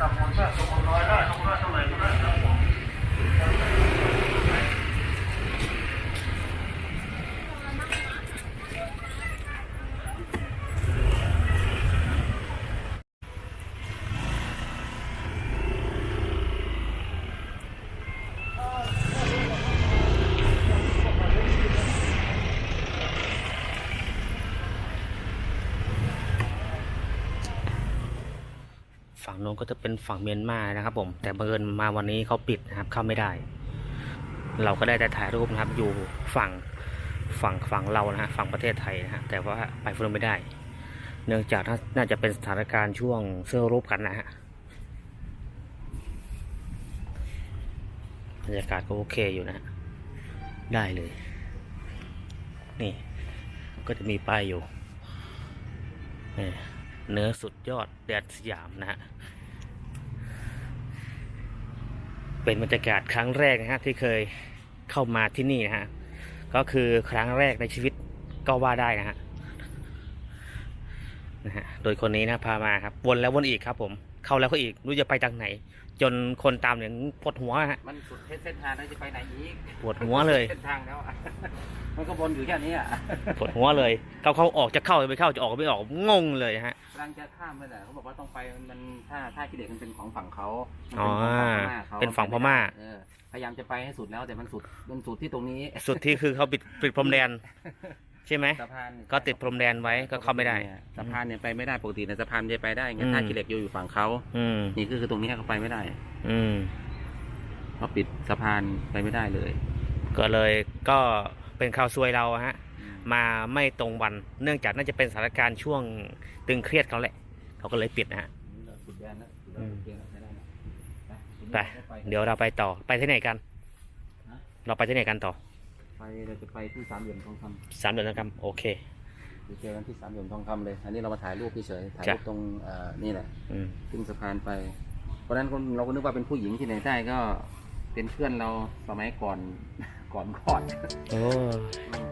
ตำบลแม่ตำบลน้อยได้ตำบลน้อยเท่าไหร่ก็ได้ครับ ฝั่งโน้นก็จะเป็นฝั่งเมียนมานะครับ ผม แต่บังเอิญมาวันนี้เขาปิดนะครับ เข้าไม่ได้ เราก็ได้แต่ถ่ายรูปนะครับ อยู่ฝั่งฝั่งฝั่งเรานะฮะฝั่งประเทศไทยนะฮะแต่ว่าไปฝั่งนู้นไม่ได้ เนื่องจากน่าจะเป็นสถานการณ์ช่วงเสื้อรบกันนะฮะบรรยากาศก็โอเคอยู่นะฮะได้เลย นี่ ก็จะมีป้ายอยู่นี่ เนื้อสุดยอดแดดสยามนะฮะเป็นบรรยากาศครั้งแรกนะฮะที่เคยเข้ามาที่นี่นะฮะก็คือครั้งแรกในชีวิตก็ว่าได้นะฮะนะฮะโดยคนนี้นะพามาครับวนแล้ววนอีกครับผม เข้าแล้วก็อีกรู้จะไปทางไหน จนคนตามเนี่ยปวดหัวฮะ มันสุดเส้นทางแล้วจะไปไหนอีกปวดหัวเลย เส้นทางแล้วอะมันก็วนอยู่แค่นี้อะปวดหัวเลยเขาเขาออกจะเข้าไม่เข้าจะออกไม่ออกงงเลยฮะ กำลังจะข้ามไปแหละเขาบอกว่าต้องไปมันถ้าถ้ากิเลสมันเป็นของฝั่งเขาอ๋อมัเป็นฝั่งพม่า เออพยายามจะไปให้สุดแล้วแต่มันสุดมันสุดที่ตรงนี้ สุดที่คือเขาปิดปิดพรมแดน ใช่ไหมสะพานเนี่ยก็ติดพรมแดนไว้ก็เข้าไม่ได้ สะพานเนี่ยไปไม่ได้ปกติในะสะพานจะไปได้ไงอืมถ้ากิเลสอยู่อยู่ฝั่งเขาอืมนี่คือคือตรงนี้เขาไปไม่ได้อืมเพราะปิดสะพานไปไม่ได้เลยก็เลยก็เป็นข่าวซวยเราอะฮะ มาไม่ตรงวันเนื่องจากน่าจะเป็นสถานการณ์ช่วงตึงเครียดเขาแหละ เขาก็เลยปิดนะฮะสุดแดนแล้วสุดอืมเกมแล้วใช้ได้แล้วไป เดี๋ยวเราไปต่อไปที่ไหนกัน ฮะ เราไปที่ไหนกันต่อ ไปเราจะไปที่สามเหลี่ยมทองคสามเดือนนะครับโอเคำไปเจอกันที่สามเหลี่ยมทองคำเลย อันนี้เรามาถ่ายรูปเฉยๆถ่ายจ้ะรูปตรงเอ่อนี่แหละ อืมขึ้นสะพานไป เพราะฉะนั้นคนเราก็นึกว่าเป็นผู้หญิงที่ไหนได้ก็เป็นเพื่อนเราสมัยก่อน ก่อนคลอด โอ้อืม